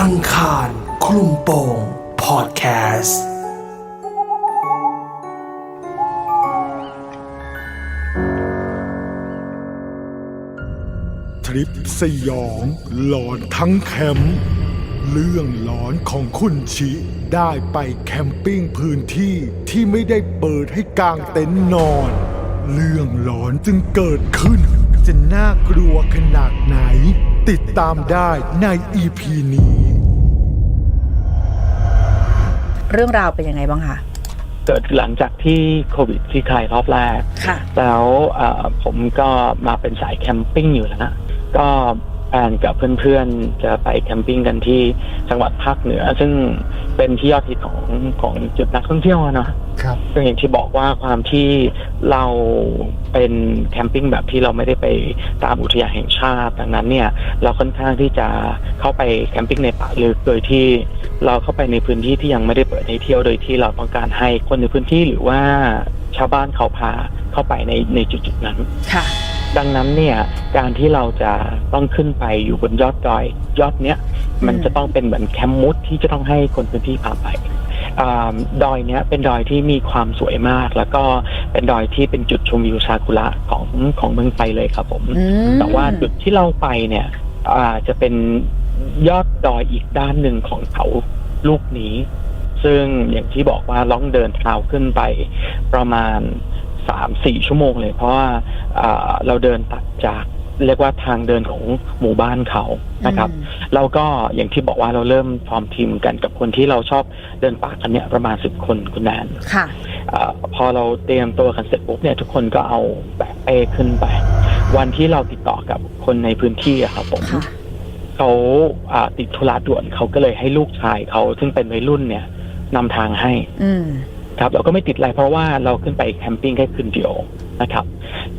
อังคารคลุมโปงพอดแคสต์ทริปสยองหลอนทั้งแคมป์เรื่องหลอนของคุณชิได้ไปแคมปิ้งพื้นที่ที่ไม่ได้เปิดให้กางเต็นท์นอน เรื่องหลอนจึงเกิดขึ้น จะน่ากลัวขนาดไหน ติดตามได้ในอีพีนี้ เรื่องราวเป็นยังไงบ้างคะ เกิดหลังจากที่โควิดที่คลายรอบแรก ค่ะ แล้วเอ่อผมก็มาเป็นสายแคมปิ้งอยู่แล้วนะ ก็ แอนกับเพื่อนๆ จะไปแคมปิ้งกันที่จังหวัดภาคเหนือ ซึ่งเป็นที่ยอดฮิตของของจุดนักท่องเที่ยวอะเนาะครับซึ่งอย่างที่บอกว่าความที่เราเป็นแคมปิ้งแบบที่เราไม่ได้ไปตามอุทยานแห่งชาติดังนั้นเนี่ย เราค่อนข้างที่จะเข้าไปแคมปิ้งในป่าลึกโดยที่เราเข้าไปในพื้นที่ที่ยังไม่ได้เปิดให้เที่ยวโดยที่เราต้องการให้คนในพื้นที่หรือว่าชาวบ้านเขาพาเข้าไปในในจุดๆนั้นค่ะ ดังนั้นเนี่ยการที่เราจะต้องขึ้นไปอยู่บนยอดดอยยอดเนี้ยมันอืมจะต้องเป็นเหมือนแคมป์มุดที่จะต้องให้คนพื้นที่พาไปอาดอยเนี้ยเป็นดอยที่มีความสวยมาก แล้วก็เป็นดอยที่เป็นจุดชมวิวซากุระของของเมืองไทยเลยครับผมอืมแต่ว่าจุดที่เราไปเนี่ยอ่าจะเป็นยอดดอยอีกด้านหนึ่งของเขาลูกนี้ ซึ่งอย่างที่บอกว่าล่องเดินเท้าขึ้นไปประมาณ สามสี่ชั่วโมงเลย เพราะว่าอ่าเราเดินตัดจากเรียกว่าทางเดินของหมู่บ้านเขานะครับอืมเราก็อย่างที่บอกว่าเราเริ่มฟอร์มทีมกันกับคนที่เราชอบเดินป่ากันเนี่ยประมาณสิบคนคุณแนนค่ะอาพอเราเตรียมตัวกันเสร็จปุ๊บเนี่ยทุกคนก็เอาแบกเป้ขึ้นไป วันที่เราติดต่อกับคนในพื้นที่อะครับผมค่ะเขาอ่าติดธุระด่วนเขาก็เลยให้ลูกชายเขาซึ่งเป็นวัยรุ่นเนี่ยนำทางให้ อืม ครับเราก็ไม่ติดอะไรเพราะว่าเราขึ้นไปแคมปิ้งแค่คืนเดียวนะครับ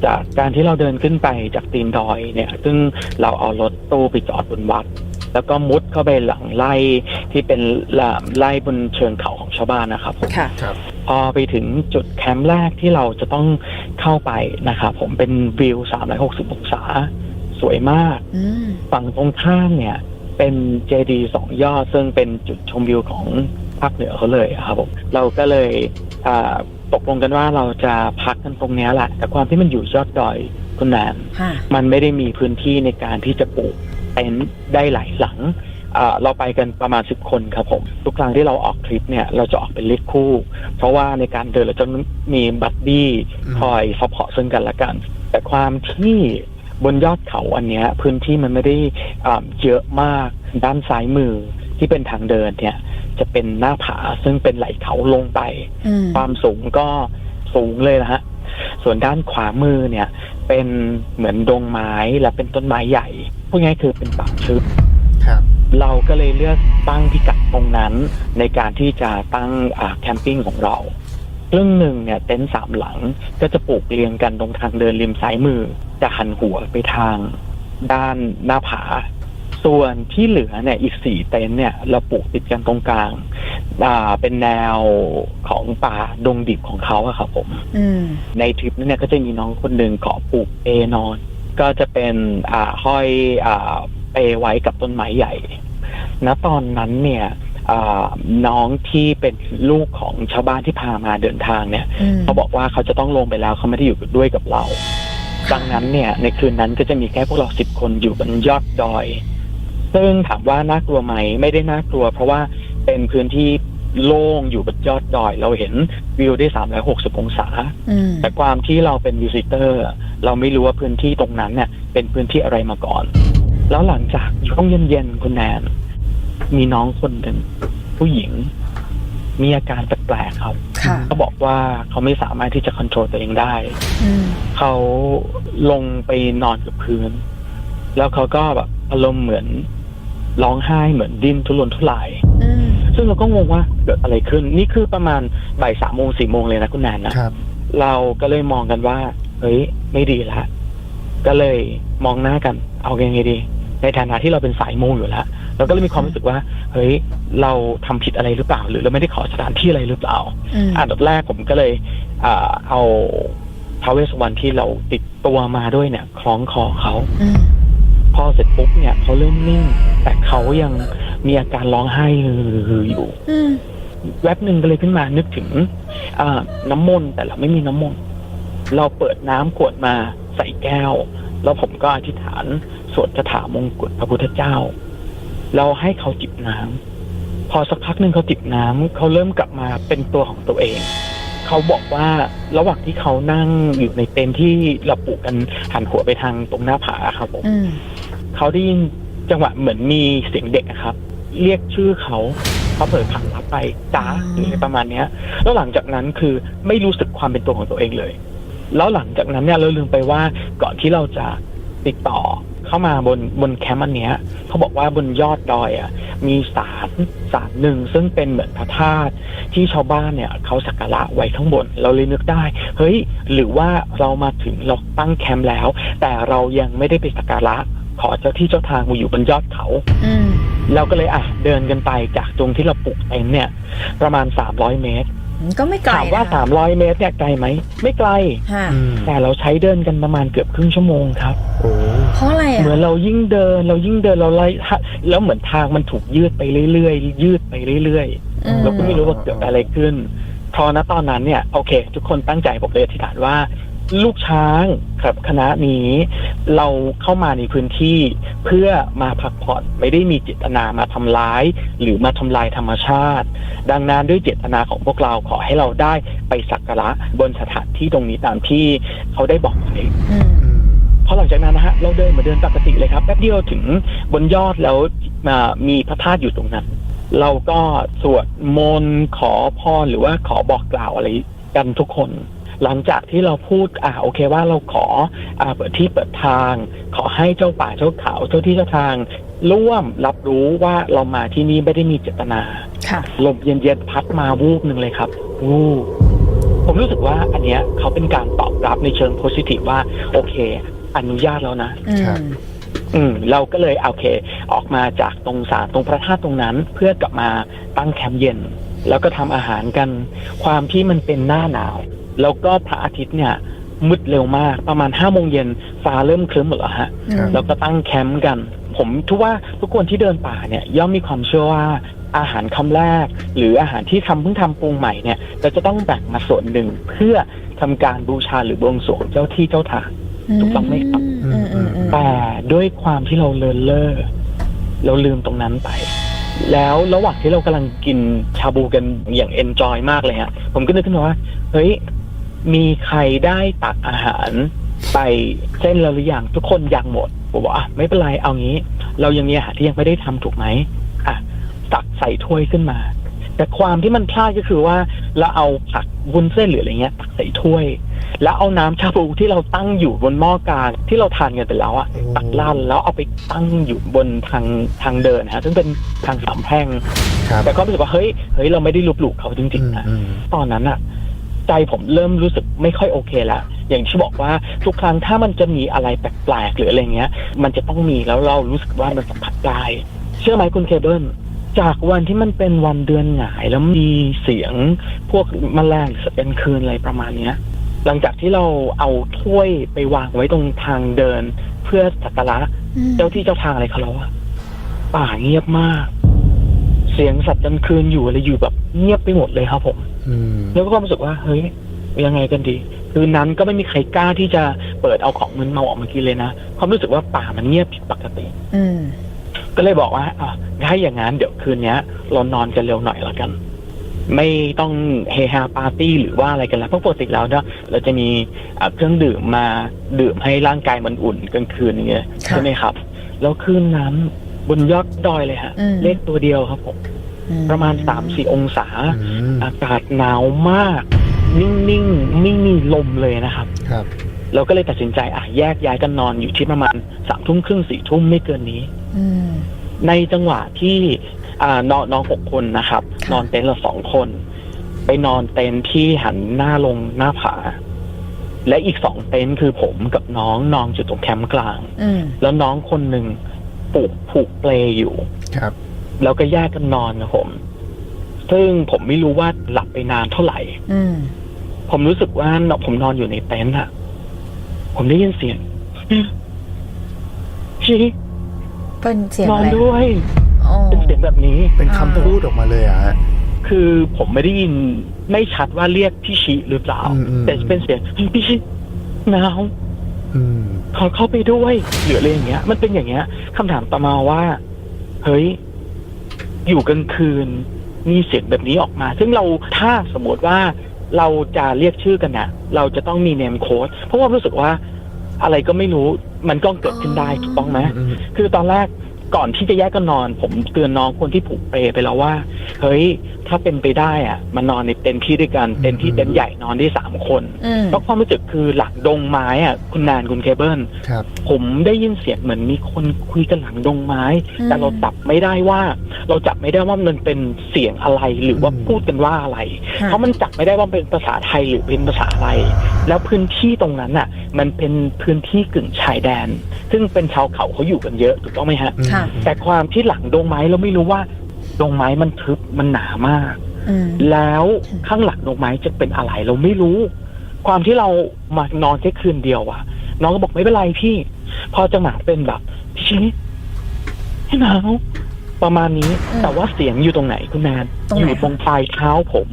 จากการที่เราเดินขึ้นไปจากตีนดอยเนี่ย ซึ่งเราเอารถตู้ไปจอดบนวัด แล้วก็มุดเข้าไปหลังไร่ที่เป็นไร่บนเชิงเขาของชาวบ้านนะครับผมค่ะพอไปถึงจุดแคมป์แรกที่เราจะต้องเข้าไปนะครับผมเป็นวิว 360 องศา สวยมากอืมฝั่งตรงข้ามเนี่ย เป็นเจดีสองยอดซึ่งเป็นจุดชมวิวของ ภาคเหนือเขาเลยอะครับผมเราก็เลยอ่าตกลงกันว่าเราจะพักกันตรงเนี้ยแหละ แต่ความที่มันอยู่ยอดดอยคุณแนนค่ะมันไม่ได้มีพื้นที่ในการที่จะปลูกเต็นท์ได้หลายหลังอ่าเราไปกันประมาณสิบคนครับผม ทุกครั้งที่เราออกทริปเนี่ยเราจะออกเป็นเลขคู่ เพราะว่าในการเดินเราจะมีบัดดี้อืมคอยซัพพอร์ตซึ่งกันและกัน แต่ความที่บนยอดเขาอันเนี้ยพื้นที่มันไม่ได้อ่าเยอะมากด้านซ้ายมือ ที่เป็นทางเดินเนี่ย จะเป็นหน้าผาซึ่งเป็นไหลเขาลงไปอืมความสูงก็สูงเลยนะฮะ ส่วนด้านขวามือเนี่ย เป็นเหมือนดงไม้และเป็นต้นไม้ใหญ่พูดง่ายๆคือเป็นป่าทึบครับเราก็เลยเลือกตั้งพิกัดตรงนั้น ในการที่จะตั้งอ่าแคมปิ้งของเราครึ่งหนึ่งเนี่ยเต็นท์สามหลังก็จะปลูกเรียงกันตรงทางเดินริมซ้ายมือ จะหันหัวไปทางด้านหน้าผา ส่วนที่เหลือเนี่ยอีกสี่เต็นท์เนี่ยเราปลูกติดกันตรงกลางอ่าเป็นแนวของป่าดงดิบของเขาอะครับผมอืมในทริปนั้นเนี่ยก็จะมีน้องคนหนึ่งขอปลูกเปนอน ก็จะเป็นอ่าห้อยอ่าเปไว้กับต้นไม้ใหญ่ณตอนนั้นเนี่ยอ่าน้องที่เป็นลูกของชาวบ้านที่พามาเดินทางเนี่ยอืมเขาบอกว่าเขาจะต้องลงไปแล้วเขาไม่ได้อยู่ด้วยกับเรา ดังนั้นเนี่ยในคืนนั้นก็จะมีแค่พวกเราสิบคนอยู่บนยอดดอย ซึ่งถามว่าน่ากลัวไหมไม่ได้น่ากลัว เพราะว่าเป็นพื้นที่โล่งอยู่บนยอดดอย เราเห็นวิวได้ 360 องศาอืมแต่ความที่เราเป็นวิสิเตอร์ เราไม่รู้ว่าพื้นที่ตรงนั้นเนี่ยเป็นพื้นที่อะไรมาก่อน แล้วหลังจากช่วงเย็นๆคุณแนน มีน้องคนหนึ่งผู้หญิง มีอาการแปลกๆครับค่ะเขาบอกว่าเขาไม่สามารถที่จะควบคุมตัวเองได้อืมเขาลงไปนอนกับพื้น แล้วเขาก็แบบอารมณ์เหมือน ร้องไห้เหมือนดิ้นทุรนทุรายอืมซึ่งเราก็งงว่าเกิดอะไรขึ้น นี่คือประมาณบ่ายสามโมงสี่โมงเลยนะคุณแนนนะครับ เราก็เลยมองกันว่า เฮ้ย ไม่ดีละ ก็เลยมองหน้ากัน เอายังไงดี ในฐานะที่เราเป็นสายมูอยู่แล้วเราก็เลยมีความรู้สึกว่า เฮ้ย เราทำผิดอะไรหรือเปล่า หรือเราไม่ได้ขอสถานที่อะไรหรือเปล่าอืมอันดับแรกผมก็เลยอ่าเอาท้าวเวสสวรรณที่เราติดตัวมาด้วยเนี่ย คล้องคอเขาอืม พอเสร็จปุ๊บเนี่ยเขาเริ่มนิ่ง แต่เขายังมีอาการร้องไห้อยู่อืมแวบหนึ่งก็เลยขึ้นมานึกถึงอ่าน้ำมนต์แต่เราไม่มีน้ำมนต์เราเปิดน้ำขวดมาใส่แก้ว แล้วผมก็อธิษฐานสวดคาถามงกุฎพระพุทธเจ้า เราให้เขาจิบน้ำพอสักพักหนึ่งเขาจิบน้ำเขาเริ่มกลับมาเป็นตัวของตัวเองเขาบอกว่าระหว่างที่เขานั่งอยู่ในเต็นท์ที่เราปลูกกันหันหัวไปทางตรงหน้าผาครับผมอืม เขาได้ยินจังหวะเหมือนมีเสียงเด็กอะครับ เรียกชื่อเขาเขาเผลอขังรับไปจ้าหรืออะไรประมาณเนี้ย แล้วหลังจากนั้นคือไม่รู้สึกความเป็นตัวของตัวเองเลย แล้วหลังจากนั้นเนี่ยเราลืมไปว่าก่อนที่เราจะติดต่อเข้ามาบนบนแคมป์อันเนี้ยเขาบอกว่าบนยอดดอยอะมีศาลศาลหนึ่งซึ่งเป็นเหมือนพระธาตุที่ชาวบ้านเนี่ยเขาสักการะไว้ข้างบน เราเลยนึกได้ เฮ้ย หรือว่าเรามาถึงเราตั้งแคมป์แล้ว แต่เรายังไม่ได้ไปสักการะ ขอเจ้าที่เจ้าทางมาอยู่บนยอดเขาอืมเราก็เลยอะเดินกันไปจากตรงที่เราปลูกเต็นท์เนี่ย ประมาณ300เมตร ก็ไม่ไกลถามว่านะคะ300เมตรเนี่ยไกลไหมไม่ไกลค่ะอืมแต่เราใช้เดินกันประมาณเกือบครึ่งชั่วโมงครับโอ้เพราะอะไรอะเหมือนเรายิ่งเดินเรายิ่งเดินเราไล่แล้วเหมือนทางมันถูกยืดไปเรื่อยๆยืดไปเรื่อยอืมๆเราก็ไม่รู้ว่าเกิดอะไรขึ้นพอณตอนนั้นเนี่ยโอเค ทุกคนตั้งใจผมเลยอธิษฐานว่า ลูกช้างกับคณะนี้ เราเข้ามาในพื้นที่ เพื่อมาพักผ่อนไม่ได้มีเจตนามาทำร้าย หรือมาทำลายธรรมชาติ ดังนั้นด้วยเจตนาของพวกเราขอให้เราได้ไปสักการะบนสถานที่ตรงนี้ตามที่เขาได้บอกไว้อืมอืมพอหลังจากนั้นนะฮะ เราเดินเหมาเดินปกติเลยครับแป๊บเดียวถึงบนยอดแล้วมามีพระธาตุอยู่ตรงนั้น เราก็สวดมนต์ขอพรหรือว่าขอบอกกล่าวอะไรกันทุกคน หลังจากที่เราพูดอ่าโอเคว่าเราขออ่าเปิดที่เปิดทาง ขอให้เจ้าป่าเจ้าเขาเจ้าที่เจ้าทาง ร่วมรับรู้ว่าเรามาที่นี่ไม่ได้มีเจตนาค่ะลมเย็นๆพัดมาวูบหนึ่งเลยครับวูบผมรู้สึกว่าอันเนี้ยเขาเป็นการตอบรับในเชิงโพสิทีฟว่า โอเค อนุญาตแล้วนะ อืมครับอืมเราก็เลยโอเค ออกมาจากตรงศาลตรงพระธาตุตรงนั้น เพื่อกลับมาตั้งแคมป์เย็น แล้วก็ทำอาหารกัน ความที่มันเป็นหน้าหนาว แล้วก็พระอาทิตย์เนี่ยมืดเร็วมากประมาณห้าโมงเย็นฟ้าเริ่มครึ้มหมดแล้วฮะครับ แล้วก็ตั้งแคมป์กัน ผมทุกว่าทุกคนที่เดินป่าเนี่ยย่อมมีความเชื่อว่าอาหารคำแรก หรืออาหารที่ทำเพิ่งทำปรุงใหม่เนี่ยเราจะต้องแบ่งมาส่วนหนึ่งเพื่อทำการบูชาหรือบวงสรวงเจ้าที่เจ้าทาง ถูกต้องไหมครับ อืมอืมอืมแต่ด้วยความที่เราเลินเล่อเราลืมตรงนั้นไป แล้วระหว่างที่เรากำลังกินชาบูกันอย่างเอนจอยมากเลยฮะผมก็นึกขึ้นมาว่า เฮ้ย มีใครได้ตักอาหารไปเส้นแล้วหรือยังทุกคนยังหมดผมบอกอะไม่เป็นไรเอางี้ เรายังมีอาหารที่ยังไม่ได้ทำถูกไหมอะตักใส่ถ้วยขึ้นมา แต่ความที่มันพลาดก็คือว่าเราเอาผักวุ้นเส้นหรืออะไรเงี้ยตักใส่ถ้วย แล้วเอาน้ำชาบูที่เราตั้งอยู่บนหม้อกลางที่เราทานกันไปแล้วอะโอ้ตักลั่นแล้วเอาไปตั้งอยู่บนทางทางเดินฮะซึ่งเป็นทางสามแพร่งครับแต่ก็รู้สึกว่าเฮ้ยเฮ้ยเราไม่ได้ลบหลู่เขาจริงๆนะอืมตอนนั้นอะ ใจผมเริ่มรู้สึกไม่ค่อยโอเคแล้วอย่างที่บอกว่าทุกครั้งถ้ามันจะมีอะไรแปลกๆหรืออะไรเงี้ย มันจะต้องมีแล้วเรารู้สึกว่ามันสัมผัสได้เชื่อไหมคุณเคเบิลจากวันที่มันเป็นวันเดือนหงายแล้วมีเสียงพวกแมลงสเปนคืนอะไรประมาณเนี้ย หลังจากที่เราเอาถ้วยไปวางไว้ตรงทางเดิน เพื่อสักการะอืมเจ้าที่เจ้าทางอะไรเขาแล้วอะป่าเงียบมาก เสียงสัตว์กลางคืนอยู่อะไรอยู่แบบเงียบไปหมดเลยครับผมอืม แล้วก็ความรู้สึกว่าเฮ้ยยังไงกันดี คืนนั้นก็ไม่มีใครกล้าที่จะเปิดเอาของมึนเมาออกมากินเลยนะความรู้สึกว่าป่ามันเงียบผิดปกติ อืมก็เลยบอกว่าอะถ้าอย่างนั้นเดี๋ยวคืนเนี้ยเรานอนกันเร็วหน่อยละกัน ไม่ต้องเฮฮาปาร์ตี้หรือว่าอะไรกันแล้วเพราะปกติแล้วเนี่ยเราจะมีอะเครื่องดื่มมาดื่มให้ร่างกายมันอุ่นกลางคืนอย่างเงี้ยค่ะใช่ไหมครับ แล้วคืนนั้นบนยอดดอยเลยฮะอืมเลขตัวเดียวครับผมอื ประมาณสามสี่องศาอืมอากาศหนาวมาก นิ่งๆ ไม่มีลมเลยนะครับ ครับ เราก็เลยตัดสินใจอะแยกย้ายกันนอนอยู่ที่ประมาณสามทุ่มครึ่งสี่ทุ่มไม่เกินนี้อืมในจังหวะที่อ่านอนนอนหกคนนะครับค่ะนอนเต็นท์ละสองคน ไปนอนเต็นท์ที่หันหน้าลงหน้าผา และอีกสองเต็นท์คือผมกับน้องนอนอยู่ตรงแคมป์กลางอืมแล้วน้องคนหนึ่งปลูกผูกเปลอยู่ครับ แล้วก็แยกกันนอนนะผม ซึ่งผมไม่รู้ว่าหลับไปนานเท่าไหร่ อืมผมรู้สึกว่าผมนอนอยู่ในเต็นท์อะผมได้ยินเสียงเชี้เป็นเสียงนออะนไรด้วย อ๋อเป็นเสียงแบบนี้ เป็นคำพูดออกมาเลยอะฮะ คือผมไม่ได้ยินไม่ชัดว่าเรียกพี่ชิหรือเปล่า อืมอืม แต่เป็นเสียงเฮ้ยพี่ชิหนาวอืม ขอเข้าไปด้วยหรืออะไรอย่างเงี้ย มันเป็นอย่างเงี้ยคำถามต่อมาว่า เฮ้ย อยู่กลางคืน มีเสียงแบบนี้ออกมา ซึ่งเราถ้าสมมติว่าเราจะเรียกชื่อกันนะเราจะต้องมีเนมโค้ดเพราะว่ารู้สึกว่าอะไรก็ไม่รู้มันก็เกิดขึ้นได้ถูกต้องไหมอืมคือตอนแรก ก่อนที่จะแยกกันนอน ผมเตือนน้องคนที่ผูกเปรไปแล้วว่า เฮ้ย ถ้าเป็นไปได้อะมานอนในเต็นท์ที่ด้วยกัน เต็นท์ที่เต็นท์ใหญ่นอนได้สามคนอืม เพราะความรู้สึกคือหลังดงไม้อะคุณนานคุณเคเบิลครับผมได้ยินเสียงเหมือนมีคนคุยกันหลังดงไม้ อืม แต่เราจับไม่ได้ว่า เราจับไม่ได้ว่ามันเป็นเสียงอะไรหรือว่าอืมพูดกันว่าอะไร ค่ะ เพราะมันจับไม่ได้ว่าเป็นภาษาไทยหรือเป็นภาษาอะไร แล้วพื้นที่ตรงนั้นน่ะ มันเป็นพื้นที่กึ่งชายแดน ซึ่งเป็นชาวเขาเขาอยู่กันเยอะถูกต้องไหมฮะ ค่ะแต่ความที่หลังดงไม้เราไม่รู้ว่าดงไม้มันทึบมันหนามาก อืมแล้วข้างหลังดงไม้จะเป็นอะไรเราไม่รู้ ความที่เรามานอนแค่คืนเดียวอะน้องก็บอกไม่เป็นไรพี่ พอจังหวะเป็นแบบพี่ชิให้หนาวประมาณนี้ อืมแต่ว่าเสียงอยู่ตรงไหนคุณแนนตรงไหน อยู่ตรงปลายเท้าผม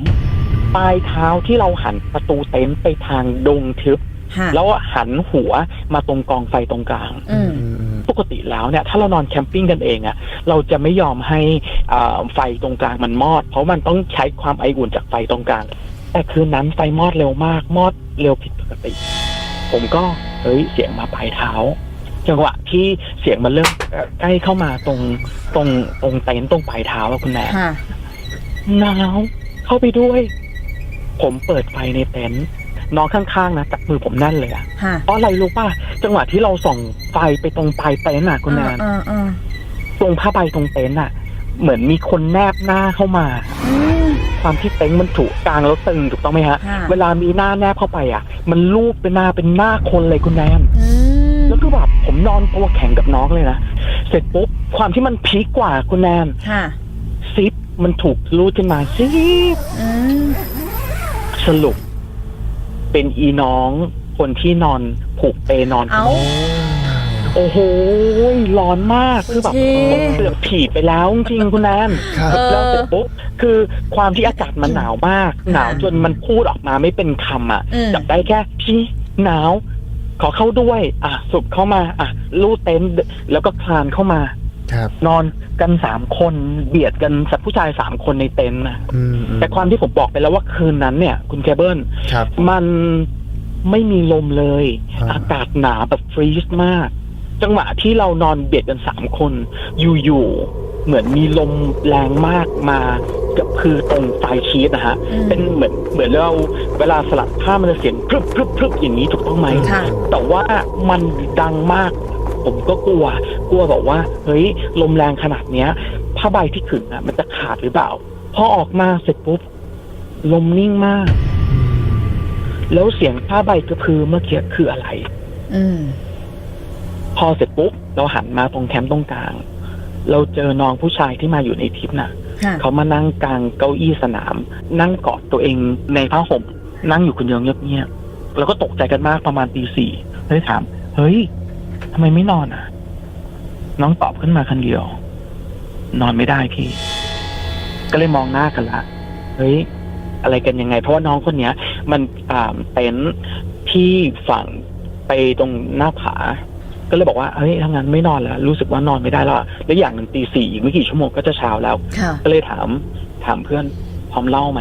ปลายเท้าที่เราหันประตูเต็นท์ไปทางดงทึบค่ะแล้วหันหัวมาตรงกองไฟตรงกลาง อืม อืม ปกติแล้วเนี่ยถ้าเรานอนแคมปิ้งกันเองอะเราจะไม่ยอมให้อ่าไฟตรงกลางมันมอด เพราะมันต้องใช้ความไออุ่นจากไฟตรงกลาง แต่คืนนั้นไฟมอดเร็วมาก มอดเร็วผิดปกติ ผมก็เฮ้ยเสียงมาปลายเท้าจังหวะที่เสียงมันเริ่มเอ่อใกล้เข้ามาตรงตรงตรงเต็นท์ตรงปลายเท้าอะคุณแม่ค่ะหนาวเข้าไปด้วย ผมเปิดไฟในเต็นท์ น้องข้างๆนะจับมือผมแน่นเลยอะค่ะเพราะอะไรรู้ป่ะจังหวะที่เราส่องไฟไปตรงปลายเต็นท์อะคุณแนนอ่าอ่าตรงผ้าใบตรงเต็นท์อะเหมือนมีคนแนบหน้าเข้ามา อืม ความที่เต็นท์มันถูกกลางแล้วตึงถูกต้องไหมฮะ ค่ะ เวลามีหน้าแนบเข้าไปอะมันรูปเป็นหน้าเป็นหน้าคนเลยคุณแนนอืมแล้วคือแบบผมนอนตัวแข็งกับน้องเลยนะ เสร็จปุ๊บความที่มันพีคกว่าคุณแนนค่ะซิปมันถูกรูดขึ้นมาซิปอืมสรุป เป็นอีน้องคนที่นอนผูกเปนอน เอาโอ้โหร้อนมากคือแบบจริงผมเกือบผีดไปแล้วจริงๆคุณแนนครับ เออ แล้วเสร็จปุ๊บคือความที่อากาศมันหนาวมาก หนาวจนมันพูดออกมาไม่เป็นคำอะ อืม จับได้แค่พี่หนาว ขอเข้าด้วย อะสุบเข้ามา อะลู่เต็นท์แล้วก็คลานเข้ามา ครับ นอน กันสามคนเบียดกันสัตว์ผู้ชายสามคนในเต็นท์นะอืมอืมแต่ความที่ผมบอกไปแล้วว่าคืนนั้นเนี่ย คุณเคเบิลครับ มันไม่มีลมเลย อ่า อากาศหนาแบบฟรีซมาก จังหวะที่เรานอนเบียดกันสามคน อยู่ๆเหมือนมีลมแรงมากมากับคือตรงไฟชีสนะฮะ อืม เป็นเหมือนเหมือนเราเวลาสลัดผ้ามันจะเสียงพรึบพรึบพรึบอย่างนี้ถูกต้องไหม ค่ะ แต่ว่ามันดังมาก ผมก็กลัว กลัวบอกว่า เฮ้ย ลมแรงขนาดเนี้ยผ้าใบที่ขึงอะ มันจะขาดหรือเปล่า พอออกมาเสร็จปุ๊บ ลมนิ่งมาก แล้วเสียงผ้าใบกระพือเมื่อกี้คืออะไร อืม พอเสร็จปุ๊บ เราหันมาตรงแคมป์ตรงกลาง เราเจอน้องผู้ชายที่มาอยู่ในทริปน่ะ ค่ะ เขามานั่งกลางเก้าอี้สนาม นั่งกอดตัวเองในผ้าห่ม นั่งอยู่คนเดียวเงียบๆแล้วก็ตกใจกันมากประมาณตีสี่เลยถาม เฮ้ย ทำไมไม่นอนอะ น้องตอบขึ้นมาคนเดียว นอนไม่ได้พี่ ก็เลยมองหน้ากันละเฮ้ยอะไรกันยังไง เพราะว่าน้องคนเนี้ย มันอ่าเต็นท์ที่ฝั่งไปตรงหน้าผาก็เลยบอกว่าเฮ้ยถ้างั้นไม่นอนแล้ว รู้สึกว่านอนไม่ได้แล้วอะแล้วอย่างหนึ่งตีสี่อีกไม่กี่ชั่วโมงก็จะเช้าแล้วค่ะก็เลยถาม ถามเพื่อนพร้อมเล่าไหม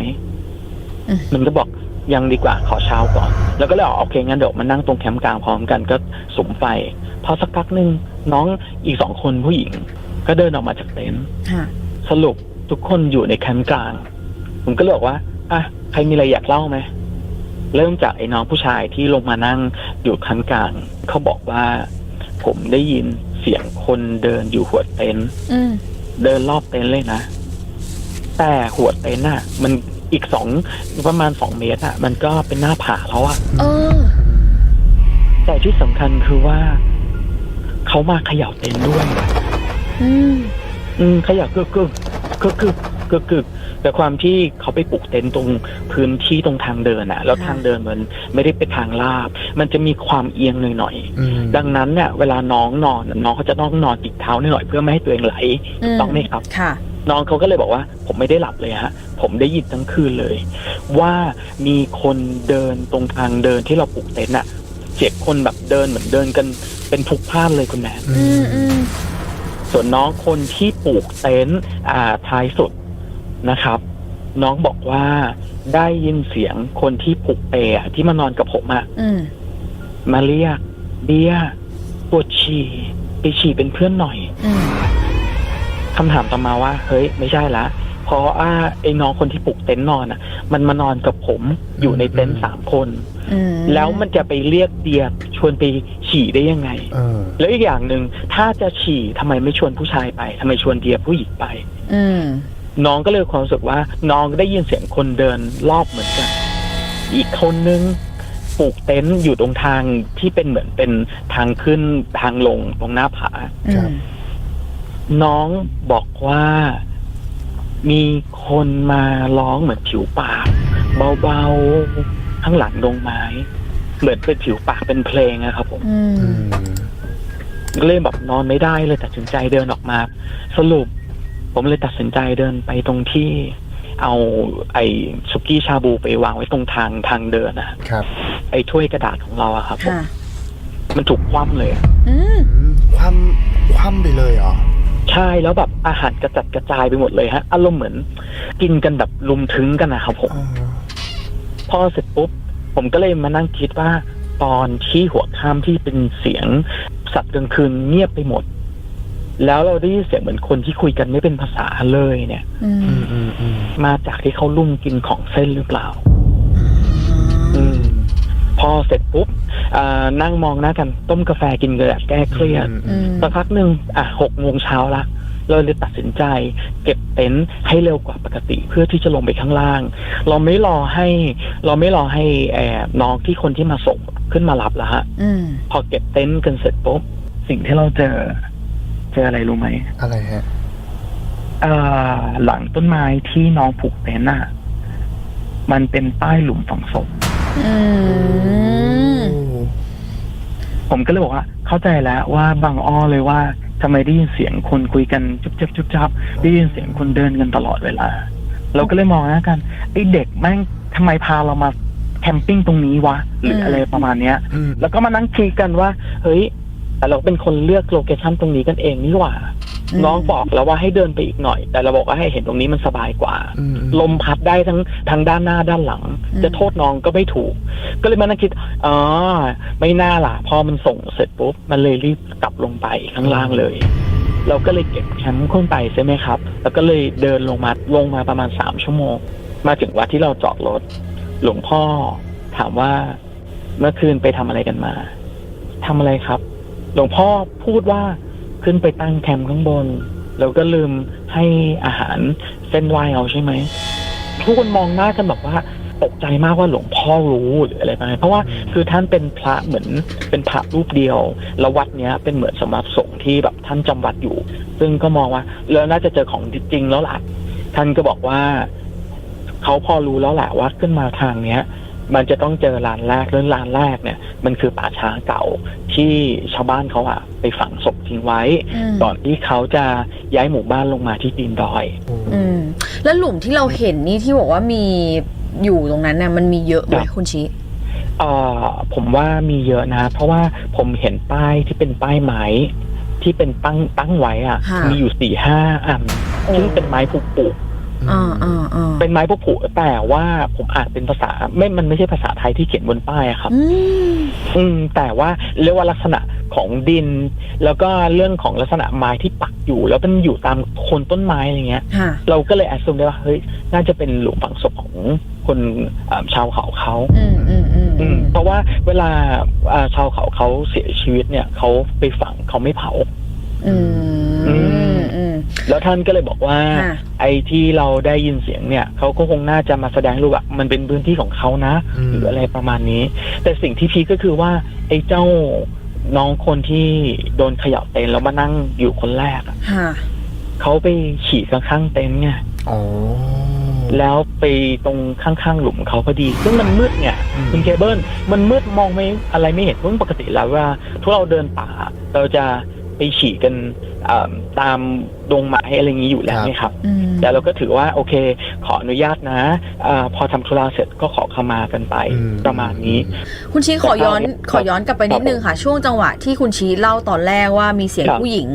อืมมันก็บอก ยังดีกว่าขอเช้าก่อน แล้วก็เลยบอกโอเคงั้นเดี๋ยวมานั่งตรงแคมป์กลางพร้อมกันก็สุมไฟพอสักพักหนึ่งน้องอีกสองคนผู้หญิง ก็เดินออกมาจากเต็นท์ค่ะสรุปทุกคนอยู่ในแคมป์กลาง ผมก็เลยบอกว่าอะใครมีอะไรอยากเล่าไหมเริ่มจากไอ้น้องผู้ชายที่ลงมานั่งอยู่แคมป์กลางเขาบอกว่า ผมได้ยินเสียงคนเดินอยู่หัวเต็นท์อืมเดินรอบเต็นท์เลยนะ แต่หัวเต็นท์น่ะ มัน อีกสองประมาณสองเมตรอะ มันก็เป็นหน้าผาแล้วอะเออ แต่ที่สำคัญคือว่า เขามาเขย่าเต็นท์ด้วย อืม อืมเขย่ากึกกึกกึกกึกกึกกึกแต่ความที่เขาไปปลูกเต็นท์ตรงพื้นที่ตรงทางเดินอะแล้วค่ะ ทางเดินมันไม่ได้เป็นทางลาบ มันจะมีความเอียงหน่อยอืมๆดังนั้นเนี่ยเวลาน้องนอนอะน้องเขาจะต้องนอนติดเท้าหน่อยๆเพื่อไม่ให้ตัวเองไหลต้องไหมครับ ค่ะ น้องเขาก็เลยบอกว่า ผมไม่ได้หลับเลยฮะ ผมได้ยินทั้งคืนเลย ว่ามีคนเดินตรงทางเดินที่เราปลูกเต็นท์อะเสียงคนแบบเดินเหมือนเดินกันเป็นพลุกพล่านเลยคุณแม่อืมอืมส่วนน้องคนที่ปลูกเต็นท์อ่าท้ายสุดนะครับ น้องบอกว่าได้ยินเสียงคนที่ปลูกเปรอะที่มานอนกับผมอะอืมมาเรียกเบียร์ปวดฉี่ไปฉี่เป็นเพื่อนหน่อย อืม คำถามต่อมาว่า เฮ้ย ไม่ใช่ละเพราะว่าไอ้น้องคนที่ปลุกเต็นท์นอนอะ มันมานอนกับผมอยู่ในเต็นท์สามคน อืมแล้วมันจะไปเรียกเดียชวนไปฉี่ได้ยังไง เออ แล้วอีกอย่างหนึ่งถ้าจะฉี่ทำไมไม่ชวนผู้ชายไปทำไมชวนเดียผู้หญิงไป อืม น้องก็เลยความรู้สึกว่าน้องได้ยินเสียงคนเดินรอบเหมือนกัน อีกคนนึงปลูกเต็นท์อยู่ตรงทางที่เป็นเหมือนเป็นทางขึ้นทางลงตรงหน้าผา อืครัมบ น้องบอกว่ามีคนมาร้องเหมือนผิวปากเบาๆข้างหลังดงไม้ เหมือนเป็นผิวปากเป็นเพลงอะครับผมอืมอืมก็เลยแบบนอนไม่ได้เลยตัดสินใจเดินออกมา สรุป ผมเลยตัดสินใจเดินไปตรงที่เอาไอ้สุกี้ชาบูไปวางไว้ตรงทางทางเดินนะครับ ไอ้ถ้วยกระดาษของเราอะครับผมค่ะ มันถูกคว่ำเลยอะอืมอืมคว่ำคว่ำไปเลยเหรอ ใช่แล้วแบบอาหารกระจัดกระจายไปหมดเลยฮะอารมณ์เหมือน กินกันแบบลุมถึงกันนะครับผมเออพอเสร็จปุ๊บ ผมก็เลยมานั่งคิดว่า ตอนที่หัวข้ามที่เป็นเสียงสัตว์กลางคืนเงียบไปหมด แล้วเราได้ยินเสียงเหมือนคนที่คุยกันไม่เป็นภาษาเลยเนี่ยอืมอืมอืมอืมมาจากที่เขาลุ่มกินของเส้นหรือเปล่าอืมพอเสร็จปุ๊บอ่า นั่งมองหน้ากันต้มกาแฟกินกันแบบแก้เครียดอืมสักพักหนึ่งอะหกโมงเช้าละเราเลยตัดสินใจ เก็บเต็นท์ให้เร็วกว่าปกติเพื่อที่จะลงไปข้างล่าง เราไม่รอให้ เราไม่รอให้แอบน้องที่คนที่มาส่งขึ้นมารับแล้วฮะอืมพอเก็บเต็นท์กันเสร็จปุ๊บสิ่งที่เราเจอ เจออะไรรู้ไหมอะไรฮะเอ่อหลังต้นไม้ที่น้องผูกเต็นท์น่ะมันเป็นป้ายหลุมฝังศพอืม ผมก็เลยบอกว่า เข้าใจแล้วว่าบางอ้อเลยว่าทำไมได้ยินเสียงคนคุยกันจุบจับจุบจับได้ยินเสียงคนเดินกันตลอดเวลา เราก็เลยมองหน้ากันไอ้เด็กแม่งทำไมพาเรามาแคมปิ้งตรงนี้วะหรืออะไรประมาณเนี้ยอืมแล้วก็มานั่งคิดกันว่า เฮ้ยแต่เราเป็นคนเลือกโลเคชั่นตรงนี้กันเองนี่หว่าอืม น้องบอกแล้วว่าให้เดินไปอีกหน่อย แต่เราบอกว่าให้เห็นตรงนี้มันสบายกว่าอืมลมพัดได้ทั้งทั้งด้านหน้าด้านหลังอืมจะโทษน้องก็ไม่ถูก ก็เลยมานั่งคิดอ๋อไม่น่าล่ะ พอมันส่งเสร็จปุ๊บมันเลยรีบกลับลงไปข้างล่างเลย เราก็เลยเก็บแคมป์ขึ้นไปใช่ไหมครับ แล้วก็เลยเดินลงมาลงมาประมาณสามชั่วโมง มาถึงวัดที่เราจอดรถหลวงพ่อ ถามว่าเมื่อคืนไปทำอะไรกันมาทำอะไรครับ หลวงพ่อพูดว่า ขึ้นไปตั้งแคมป์ข้างบน แล้วก็ลืมให้อาหารเส้นไหวเอาใช่ไหมทุกคนมองหน้ากันแบบว่าตกใจมากว่าหลวงพ่อรู้หรืออะไรประมาณนี้เพราะว่าคือท่านเป็นพระเหมือนเป็นพระรูปเดียว แล้ววัดเนี้ยเป็นเหมือนสำหรับสงฆ์ที่แบบท่านจำวัดอยู่ ซึ่งก็มองว่าแล้วน่าจะเจอของจริงแล้วล่ะท่านก็บอกว่าเขาพอรู้แล้วแหละว่าขึ้นมาทางเนี้ย มันจะต้องเจอลานแรกแล้วลานแรกเนี่ย มันคือป่าช้าเก่าที่ชาวบ้านเขาอะไปฝังศพทิ้งไว้อืมก่อนที่เขาจะย้ายหมู่บ้านลงมาที่ตีนดอย อืม แล้วหลุมที่เราเห็นนี่ที่บอกว่ามีอยู่ตรงนั้นน่ะมันมีเยอะไหมครับคุณชิเอ่อผมว่ามีเยอะนะ เพราะว่าผมเห็นป้ายที่เป็นป้ายไม้ที่เป็นตั้งตั้งไว้อะค่ะ มีอยู่สี่ห้าอันโอ้ซึ่งเป็นไม้ผูกผูก อ่าอ่าอ่าเป็นไม้ผูกผูกแต่ว่าผมอ่านเป็นภาษาไม่มันไม่ใช่ภาษาไทยที่เขียนบนป้ายอะครับ อืมอืม แต่ว่าเรียกว่าลักษณะของดิน แล้วก็เรื่องของลักษณะไม้ที่ปักอยู่ แล้วมันอยู่ตามโคนต้นไม้อะไรเงี้ย ค่ะ เราก็เลยแอดซูมได้ว่าเฮ้ยน่าจะเป็นหลุมฝังศพของคนเอ่อชาวเขาเขา อืมอืมอืมอืม เพราะว่าเวลาอ่าชาวเขาเขาเสียชีวิตเนี่ยเขาไปฝังเขาไม่เผา อืมอือืมมอืม แล้วท่านก็เลยบอกว่าค่ะไอ้ที่เราได้ยินเสียงเนี่ยเขาก็คงน่าจะมาแสดงให้รู้ว่ามันเป็นพื้นที่ของเขานะอืมหรืออะไรประมาณนี้ แต่สิ่งที่พีคก็คือว่า ไอ้เจ้าน้องคนที่โดนเขย่าเต็นท์แล้วมานั่งอยู่คนแรกอะค่ะเขาไปฉี่ข้างๆเต็นท์ไงโอ้แล้วไปตรงข้างๆหลุมเขาพอดี ซึ่งมันมืดเนี่ยอืมคุณเคเบิลมันมืดมองไม่อะไรไม่เห็นเพราะปกติแล้วว่าทุกเราเดินป่าเราจะ ไปฉี่กันอ่าตามดงไม้อะไรอย่างนี้อยู่แล้วไหมครับอืมแต่เราก็ถือว่าโอเค ขออนุญาตนะอาพอทำธุระเสร็จก็ขอขมากันไปอืประมาณนี้ คุณชี้ขอย้อนครับขอย้อนกลับไปนิดนึงค่ะ ช่วงจังหวะที่คุณชี้เล่าตอนแรกว่ามีเสียงครับผู้หญิง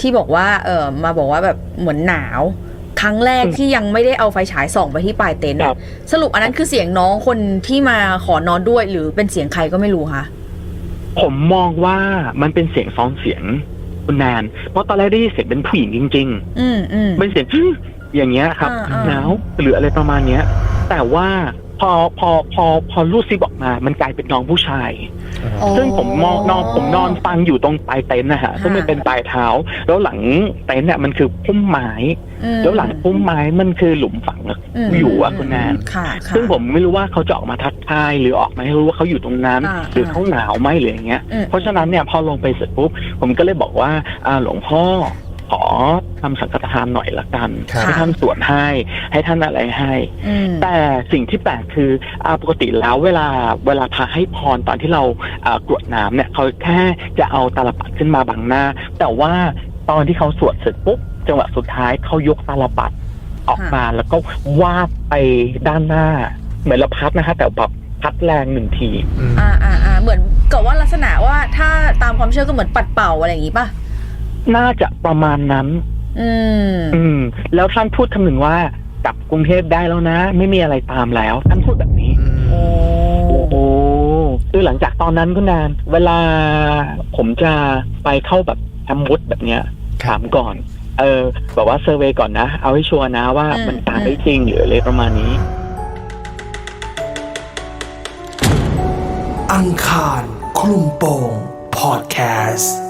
ที่บอกว่าเออมาบอกว่าแบบเหมือนหนาวครั้งแรกอืมที่ยังไม่ได้เอาไฟฉายส่องไปที่ปลายเต็นท์ครัอะบสรุปอันนั้นคือเสียงน้องคนที่มาขอนอนด้วยหรือเป็นเสียงใครก็ไม่รู้ค่ะผมมองว่ามันเป็นเสียงซ้อนเสียง คุณแนนเพราะตอนแรกได้ยินเสียงเป็นผู้หญิงจริงอืมอืมๆเป็นเสียง อย่างเงี้ยครับอ่าอ่า หนาวหรืออะไรประมาณเนี้ย แต่ว่า พอพอพอพอรูดซิปออกมา มันกลายเป็นน้องผู้ชาย อ๋อ ซึ่งผมมองนอนผมนอนฟังอยู่ตรงปลายเต็นท์นะฮะซึ่งมันเป็นปลายเท้า แล้วหลังเต็นท์เนี่ยมันคือพุ่มไม้ อืมแล้วหลังพุ่มไม้มันคือหลุมฝัง มอยู่อะคุณแนน ค่ะค่ะซึ่งผมไม่รู้ว่าเขาจะออกมาทักทายหรือออกมาให้รู้ว่าเขาอยู่ตรงนั้นอ่าหรือเขาหนาวไหมหรืออย่างเงี้ย อืมเพราะฉะนั้นเนี่ยพอลงไปเสร็จปุ๊บผมก็เลยบอกว่าอ่าหลวงพ่อ ขอทำสังฆทานหน่อยละกันครับให้ท่านสวดให้ ให้ท่านอะไรให้อืมแต่สิ่งที่แปลกคืออ่าปกติแล้วเวลาเวลาพาให้พรตอนที่เราอ่ากรวดน้ำเนี่ยเขาแค่จะเอาตาลปัดขึ้นมาบังหน้า แต่ว่าตอนที่เขาสวดเสร็จปุ๊บจังหวะสุดท้ายเขายกตาลปัดออกมาแล้วก็วาดไปด้านหน้า เหมือนเราพัดนะฮะแต่แบบพัดแรงหนึ่งทีอืมอ่าอ่าอ่าเหมือนกับว่าลักษณะว่าถ้าตามความเชื่อก็เหมือนปัดเป่าอะไรอย่างงี้ป่ะ น่าจะประมาณนั้น อืม อืม แล้วท่านพูดคำหนึ่งว่ากลับกรุงเทพได้แล้วนะ ไม่มีอะไรตามแล้ว ท่านพูดแบบนี้ โอ้ โอ้โหคือหลังจากตอนนั้นคุณแนนเวลาผมจะไปเข้าแบบแอมวุดแบบเนี้ยครัถาบมก่อน เออแบบว่าเซอร์เวยก่อนนะ เอาให้ชัวร์นะว่ามันตามได้จริงหรืออะไรประมาณนี้ อังคารคลุมโปงพอดแคสต์